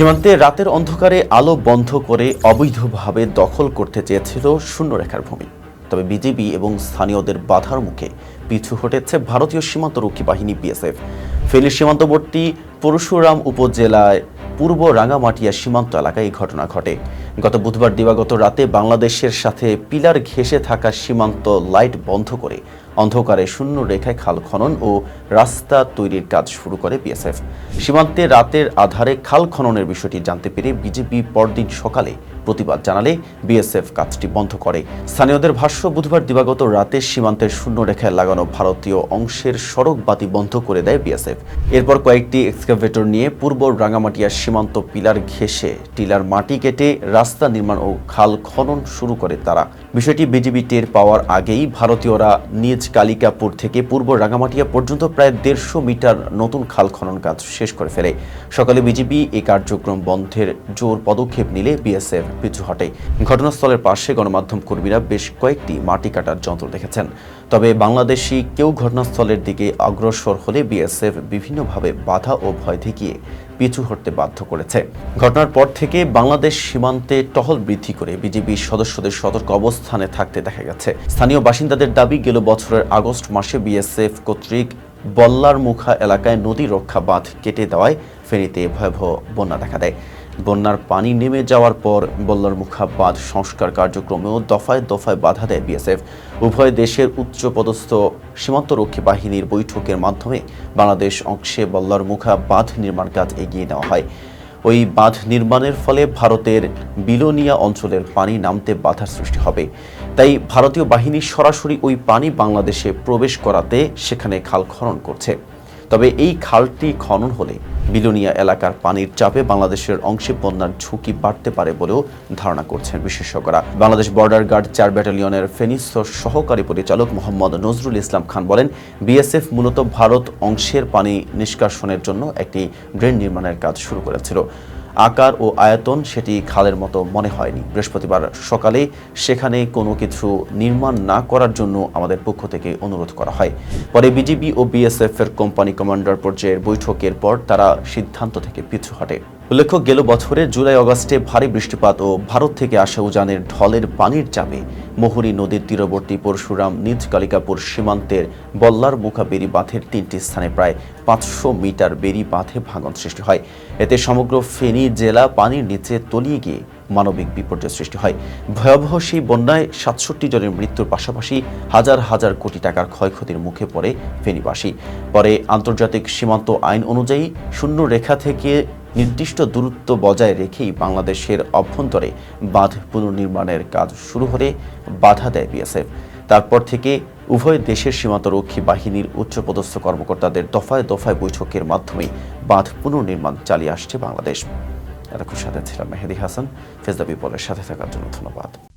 সীমান্তে রাতের অন্ধকারে আলো বন্ধ করে অবৈধভাবে দখল করতে চেয়েছিল শূন্যরেখার ভূমি। তবে বিজেপি এবং স্থানীয়দের বাধার মুখে পিছু হটেছে ভারতীয় সীমান্তরক্ষী বাহিনী বিএসএফ। ফেনীর সীমান্তবর্তী পরশুরাম উপজেলায় পূর্ব রাঙামাটিয়া সীমান্ত এলাকায় এই ঘটনা ঘটে। গত বুধবার দিবাগত রাতে বাংলাদেশের সাথে পিলার ঘেঁষে থাকা সীমান্ত লাইট বন্ধ করে অন্ধকারে শূন্য রেখায় খাল খনন ও রাস্তা তৈরির কাজ শুরু করে বিএসএফ। সীমান্তে রাতের আধারে খাল খননের বিষয়টি জানতে পেরে বিজেপি পরদিন সকালে প্রতিবাদ জানালে বিএসএফ কাজটি বন্ধ করে। স্থানীয়দের ভাষ্য, বুধবার দিবাগত রাতে সীমান্তের শূন্য রেখায় লাগানো ভারতীয় অংশের সড়ক বাতি বন্ধ করে দেয় বিএসএফ। এরপর কয়েকটি এক্সকাভেটর নিয়ে পূর্ব রাঙামাটিয়া সীমান্ত পিলার ঘেঁষে টিলার মাটি কেটে রাস্তা নির্মাণ ও খাল খনন শুরু করে তারা। বিষয়টি বিজিবি টের পাওয়ার আগেই ভারতীয়রা নিজ কালিকাপুর থেকে পূর্ব রাঙামাটিয়া পর্যন্ত প্রায় দেড়শো মিটার নতুন খাল খনন কাজ শেষ করে ফেলে। সকালে বিজিবি এই কার্যক্রম বন্ধের জোর পদক্ষেপ নিলে বিএসএফ পিছু হটে। ঘটনাস্থলের পাশে গণমাধ্যম কর্মীরা বেশ কয়েকটি মাটি কাটার যন্ত্র দেখেছেন। তবে বাংলাদেশি কেউ ঘটনাস্থলের দিকে অগ্রসর হলে বিএসএফ বিভিন্নভাবে বাধা ও ভয় দেখিয়ে পিছু হটতে বাধ্য করেছে। ঘটনার পর থেকে বাংলাদেশ সীমান্তে টহল বৃদ্ধি করে বিজিবি সদস্যদের সতর্ক অবস্থানে থাকতে দেখা গেছে। স্থানীয় বাসিন্দাদের দাবি, গেল বছরের আগস্ট মাসে বিএসএফ কর্তৃক বল্লার মুখা এলাকায় নদী রক্ষা বাঁধ কেটে দেওয়ায় ফেনীতে ভয়াবহ বন্যা দেখা দেয়। বন্যার পানি নেমে যাওয়ার পর বল্লার মুখা বাঁধ সংস্কার কার্যক্রমেও দফায় দফায় বাধা দেয় বিএসএফ। উভয় দেশের উচ্চপদস্থ সীমান্তরক্ষী বাহিনীর বৈঠকের মাধ্যমে বাংলাদেশ অংশে বল্লার মুখা বাঁধ নির্মাণ কাজ এগিয়ে নেওয়া হয়। ওই বাঁধ নির্মাণের ফলে ভারতের বিলোনিয়া অঞ্চলের পানি নামতে বাধার সৃষ্টি হবে। তাই ভারতীয় বাহিনী সরাসরি ওই পানি বাংলাদেশে প্রবেশ করাতে সেখানে খাল খনন করছে। তবে এই খালটি খনন হলে বিলোনিয়া এলাকার পানির চাপে বাংলাদেশের অংশে বন্যার ঝুঁকি বাড়তে পারে বলেও ধারণা করছেন বিশেষজ্ঞরা। বাংলাদেশ বর্ডার গার্ড চার ব্যাটালিয়নের ফেনিস সহকারী পরিচালক মোহাম্মদ নজরুল ইসলাম খান বলেন, বিএসএফ মূলত ভারত অংশের পানি নিষ্কাশনের জন্য একটি ড্রেন নির্মাণের কাজ শুরু করেছিল। আকার ও আয়তন সেটি খালের মতো মনে হয়নি। বৃহস্পতিবার সকালে সেখানে কোনো কিছু নির্মাণ না করার জন্য আমাদের পক্ষ থেকে অনুরোধ করা হয়। পরে বিজিবি ও বিএসএফ এর কোম্পানি কমান্ডার পর্যায়ের বৈঠকের পর তারা সিদ্ধান্ত থেকে পিছু হটে। উল্লেখ্য, গেল বছরের জুলাই অগস্টে ভারী বৃষ্টিপাত ও ভারত থেকে আসা উজানের ঢলের পানির চাপে মোহরী নদীর তীরবর্তী পরশুরাম নিজ কালিকাপুর সীমান্তের বল্লার মুখা বেরি বাঁধের তিনটি স্থানে প্রায় পাঁচশো মিটার বেরি বাঁধে ভাঙন সৃষ্টি হয়। এতে সমগ্র ফেনী জেলা পানির নিচে তলিয়ে গিয়ে মানবিক বিপর্যয় সৃষ্টি হয়। ভয়াবহ সেই বন্যায় সাতষট্টি জনের মৃত্যুর পাশাপাশি হাজার হাজার কোটি টাকার ক্ষয়ক্ষতির মুখে পড়ে ফেনীবাসী। পরে আন্তর্জাতিক সীমান্ত আইন অনুযায়ী শূন্য রেখা থেকে নির্দিষ্ট দূরত্ব বজায় রেখেই বাংলাদেশের অভ্যন্তরে বাঁধ পুনর্নির্মাণের কাজ শুরু হলে বাধা দেয় বিএসএফ। তারপর থেকে উভয় দেশের সীমান্তরক্ষী বাহিনীর উচ্চপদস্থ কর্মকর্তাদের দফায় দফায় বৈঠকের মাধ্যমে বাঁধ পুনর্নির্মাণ চালিয়ে আসছে বাংলাদেশ। এতক্ষণ সাথে ছিলাম মেহেদি হাসান। ফেজদা বিপলের সাথে থাকার জন্য ধন্যবাদ।